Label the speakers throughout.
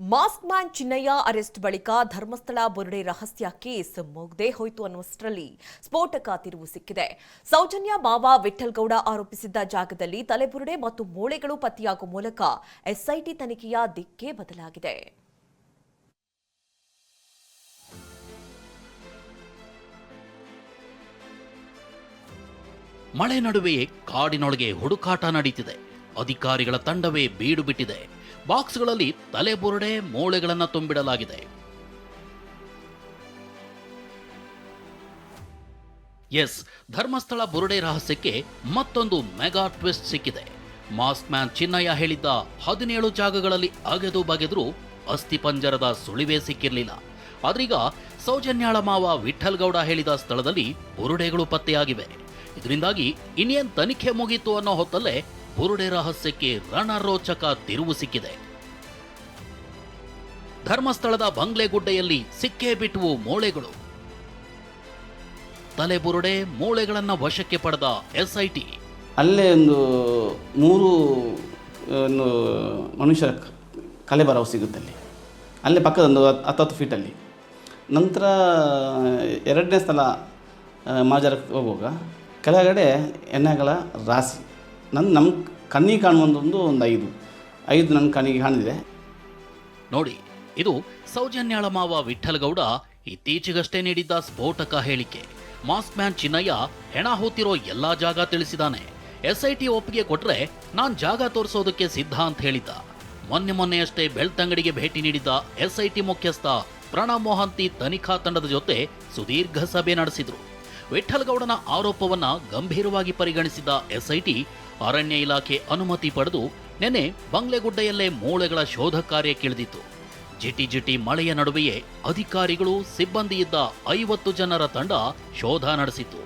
Speaker 1: Mask man Chinnaiah arrest ಬಳಿಕ ಧರ್ಮಸ್ಥಳ ಬುರುಡೆ ರಹಸ್ಯ case ಮುಗ್ದೇ ಹೋಯಿತು ಅನ್ನುವಷ್ಟರಲ್ಲಿ ಸ್ಫೋಟಕ ತಿರುವು ಸಿಕ್ಕಿದೆ. ಸೌಜನ್ಯ ಮಾವ ವಿಠಲ್ಗೌಡ ಆರೋಪಿಸಿದ್ದ ಜಾಗದಲ್ಲಿ ತಲೆಬುರುಡೆ ಮತ್ತು ಮೂಳೆಗಳು ಪತ್ತೆಯಾಗುವ ಮೂಲಕ ಎಸ್ಐಟಿ ತನಿಖೆಯ ದಿಕ್ಕೇ ಬದಲಾಗಿದೆ.
Speaker 2: ಮಳೆ ನಡುವೆಯೇ ಕಾಡಿನೊಳಗೆ ಹುಡುಕಾಟ ನಡೀತಿದೆ. ಅಧಿಕಾರಿಗಳ ತಂಡವೇ ಬೀಡು ಬಿಟ್ಟಿದೆ. ಬಾಕ್ಸ್ಗಳಲ್ಲಿ ತಲೆಬುರುಡೆ ಮೂಳೆಗಳನ್ನು ತುಂಬಿಡಲಾಗಿದೆ. ಎಸ್, ಧರ್ಮಸ್ಥಳ ಬುರುಡೆ ರಹಸ್ಯಕ್ಕೆ ಮತ್ತೊಂದು ಮೆಗಾ ಟ್ವಿಸ್ಟ್ ಸಿಕ್ಕಿದೆ. ಮಾಸ್ಕ್ ಮ್ಯಾನ್ ಚಿನ್ನಯ್ಯ ಹೇಳಿದ್ದ ಹದಿನೇಳು ಜಾಗಗಳಲ್ಲಿ ಅಗೆದು ಬಗೆದ್ರು ಅಸ್ಥಿಪಂಜರದ ಸುಳಿವೇ ಸಿಕ್ಕಿರಲಿಲ್ಲ. ಆದ್ರೀಗ ಸೌಜನ್ಯಾಳ ಮಾವ ವಿಠಲ್ಗೌಡ ಹೇಳಿದ ಸ್ಥಳದಲ್ಲಿ ಬುರುಡೆಗಳು ಪತ್ತೆಯಾಗಿವೆ. ಇದರಿಂದಾಗಿ ಇನ್ನೇನ್ ತನಿಖೆ ಮುಗೀತು ಅನ್ನೋ ಹೊತ್ತಲ್ಲೇ ಬುರುಡೆ ರಹಸ್ಯಕ್ಕೆ ರಣರೋಚಕ ತಿರುವು ಸಿಕ್ಕಿದೆ. ಧರ್ಮಸ್ಥಳದ ಬಂಗ್ಲೆಗುಡ್ಡೆಯಲ್ಲಿ ಸಿಕ್ಕೇ ಬಿಟ್ಟುವು ಮೂಳೆಗಳು. ತಲೆಬುರುಡೆ ಮೂಳೆಗಳನ್ನು ವಶಕ್ಕೆ ಪಡೆದ ಎಸ್ಐಟಿ.
Speaker 3: ಅಲ್ಲೇ ಒಂದು ಮೂರು ಮನುಷ್ಯರ ಕಲೆಬರವು ಕಲೆ ಬರವು ಸಿಗುತ್ತೆ ಅಲ್ಲಿ ಅಲ್ಲೇ ಪಕ್ಕದ ಒಂದು ಹತ್- ಹತ್ತತ್ತು ಫೀಟಲ್ಲಿ. ನಂತರ ಎರಡನೇ ಸ್ಥಳ ಮಾಜರಕ್ಕೆ ಹೋಗುವಾಗ, ಕೆಳಗಡೆ ಎಣ್ಣೆಗಳ ರಾಶಿ ನನ್ನ ನಮ್ಮ ಕಣ್ಣಿಗೆ ಕಾಣುವಂಥದ್ದು ಒಂದು ಐದು. ಐದು ನನ್ನ ಕಣ್ಣಿಗೆ ಕಾಣಿದೆ.
Speaker 2: ನೋಡಿ, ಇದು ಸೌಜನ್ಯಾಳ ಮಾವ ವಿಠಲ್ಗೌಡ ಇತ್ತೀಚೆಗಷ್ಟೇ ನೀಡಿದ್ದ ಸ್ಫೋಟಕ ಹೇಳಿಕೆ. ಮಾಸ್ಕ್ ಮ್ಯಾನ್ ಚಿನ್ನಯ್ಯ ಹೆಣ ಹೋತಿರೋ ಎಲ್ಲಾ ಜಾಗ ತಿಳಿಸಿದಾನೆ. ಎಸ್ಐಟಿ ಒಪ್ಪಿಗೆ ಕೊಟ್ರೆ ನಾನ್ ಜಾಗ ತೋರಿಸೋದಕ್ಕೆ ಸಿದ್ಧ ಅಂತ ಹೇಳಿದ್ದ. ಮೊನ್ನೆ ಮೊನ್ನೆಯಷ್ಟೇ ಬೆಳ್ತಂಗಡಿಗೆ ಭೇಟಿ ನೀಡಿದ್ದ ಎಸ್ಐಟಿ ಮುಖ್ಯಸ್ಥ ಪ್ರಣಬ್ ಮೋಹಂತಿ ತನಿಖಾ ತಂಡದ ಜೊತೆ ಸುದೀರ್ಘ ಸಭೆ ನಡೆಸಿದ್ರು. ವಿಠಲ್ ಗೌಡನ ಆರೋಪವನ್ನ ಗಂಭೀರವಾಗಿ ಪರಿಗಣಿಸಿದ ಎಸ್ಐಟಿ, ಅರಣ್ಯ ಇಲಾಖೆ ಅನುಮತಿ ಪಡೆದು ನೆನೆ ಬಂಗ್ಲೆಗುಡ್ಡೆಯಲ್ಲೇ ಮೂಳೆಗಳ ಶೋಧ ಕಾರ್ಯಕ್ಕಿಳಿದಿತ್ತು ಜಿಟಿ ಜಿಟಿ ಮಳೆಯ ನಡುವೆಯೇ ಅಧಿಕಾರಿಗಳು, ಸಿಬ್ಬಂದಿಯಿದ್ದ ಐವತ್ತು ಜನರ ತಂಡ ಶೋಧ ನಡೆಸಿತು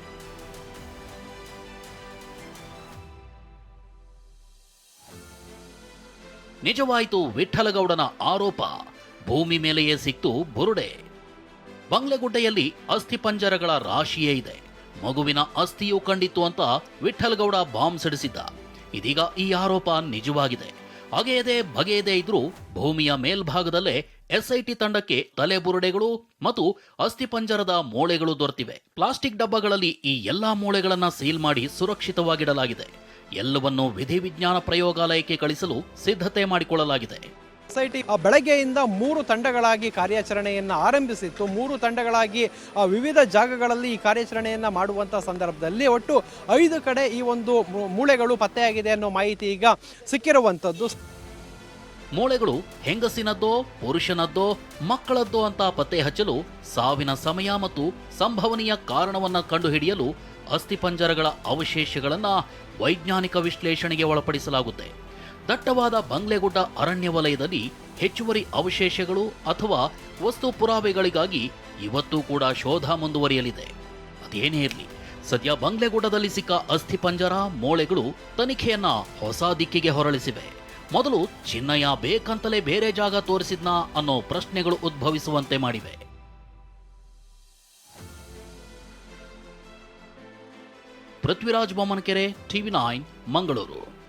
Speaker 2: ನಿಜವಾಯಿತು ವಿಠಲಗೌಡನ ಆರೋಪ. ಭೂಮಿ ಮೇಲೆಯೇ ಸಿಕ್ತು ಬುರುಡೆ. ಬಂಗ್ಲೆಗುಡ್ಡೆಯಲ್ಲಿ ಅಸ್ಥಿಪಂಜರಗಳ ರಾಶಿಯೇ ಇದೆ. ಮಗುವಿನ ಅಸ್ಥಿಯು ಕಂಡಿತ್ತು ಅಂತ ವಿಠಲ್ಗೌಡ ಬಾಂಬ್ ಸಿಡಿಸಿದ್ದ. ಇದೀಗ ಈ ಆರೋಪ ನಿಜವಾಗಿದೆ. ಅಗೆಯದೆ ಬಗೆಯದೇ ಇದ್ರೂ ಭೂಮಿಯ ಮೇಲ್ಭಾಗದಲ್ಲೇ ಎಸ್ಐಟಿ ತಂಡಕ್ಕೆ ತಲೆಬುರುಡೆಗಳು ಮತ್ತು ಅಸ್ಥಿಪಂಜರದ ಮೂಳೆಗಳು ದೊರೆತಿವೆ. ಪ್ಲಾಸ್ಟಿಕ್ ಡಬ್ಬಗಳಲ್ಲಿ ಈ ಎಲ್ಲಾ ಮೂಳೆಗಳನ್ನ ಸೀಲ್ ಮಾಡಿ ಸುರಕ್ಷಿತವಾಗಿಡಲಾಗಿದೆ. ಎಲ್ಲವನ್ನೂ ವಿಧಿವಿಜ್ಞಾನ ಪ್ರಯೋಗಾಲಯಕ್ಕೆ ಕಳಿಸಲು ಸಿದ್ಧತೆ ಮಾಡಿಕೊಳ್ಳಲಾಗಿದೆ.
Speaker 4: ಸೊಸೈಟಿ ಬೆಳಗ್ಗೆಯಿಂದ ಮೂರು ತಂಡಗಳಾಗಿ ಕಾರ್ಯಾಚರಣೆಯನ್ನು ಆರಂಭಿಸಿತ್ತು. ಮೂರು ತಂಡಗಳಾಗಿ ವಿವಿಧ ಜಾಗಗಳಲ್ಲಿ ಈ ಕಾರ್ಯಾಚರಣೆಯನ್ನು ಮಾಡುವಂಥ ಸಂದರ್ಭದಲ್ಲಿ ಒಟ್ಟು ಐದು ಕಡೆ ಈ ಒಂದು ಮೂಳೆಗಳು ಪತ್ತೆಯಾಗಿದೆ ಅನ್ನೋ ಮಾಹಿತಿ ಈಗ ಸಿಕ್ಕಿರುವಂಥದ್ದು
Speaker 2: ಮೂಳೆಗಳು ಹೆಂಗಸಿನದ್ದೋ, ಪುರುಷನದ್ದೋ, ಮಕ್ಕಳದ್ದೋ ಅಂತ ಪತ್ತೆ ಹಚ್ಚಲು ಸಾವಿನ ಸಮಯ ಮತ್ತು ಸಂಭವನೀಯ ಕಾರಣವನ್ನ ಕಂಡುಹಿಡಿಯಲು ಅಸ್ಥಿಪಂಜರಗಳ ಅವಶೇಷಗಳನ್ನು ವೈಜ್ಞಾನಿಕ ವಿಶ್ಲೇಷಣೆಗೆ ಒಳಪಡಿಸಲಾಗುತ್ತೆ. ದಟ್ಟವಾದ ಬಂಗ್ಲೆಗುಡ್ಡ ಅರಣ್ಯ ವಲಯದಲ್ಲಿ ಹೆಚ್ಚುವರಿ ಅವಶೇಷಗಳು ಅಥವಾ ವಸ್ತು ಪುರಾವೆಗಳಿಗಾಗಿ ಇವತ್ತೂ ಕೂಡ ಶೋಧ ಮುಂದುವರಿಯಲಿದೆ. ಅದೇನೇ ಇರಲಿ, ಸದ್ಯ ಬಂಗ್ಲೆಗುಡ್ಡದಲ್ಲಿ ಸಿಕ್ಕ ಅಸ್ಥಿಪಂಜರ ಮೋಳೆಗಳು ತನಿಖೆಯನ್ನ ಹೊಸ ದಿಕ್ಕಿಗೆ ಹೊರಳಿಸಿವೆ. ಮೊದಲು ಚಿನ್ನಯ್ಯ ಬೇಕಂತಲೇ ಬೇರೆ ಜಾಗ ತೋರಿಸಿದ್ನ ಅನ್ನೋ ಪ್ರಶ್ನೆಗಳು ಉದ್ಭವಿಸುವಂತೆ ಮಾಡಿವೆ. Prithviraj Bommanakere, TV nine, Mangaluru.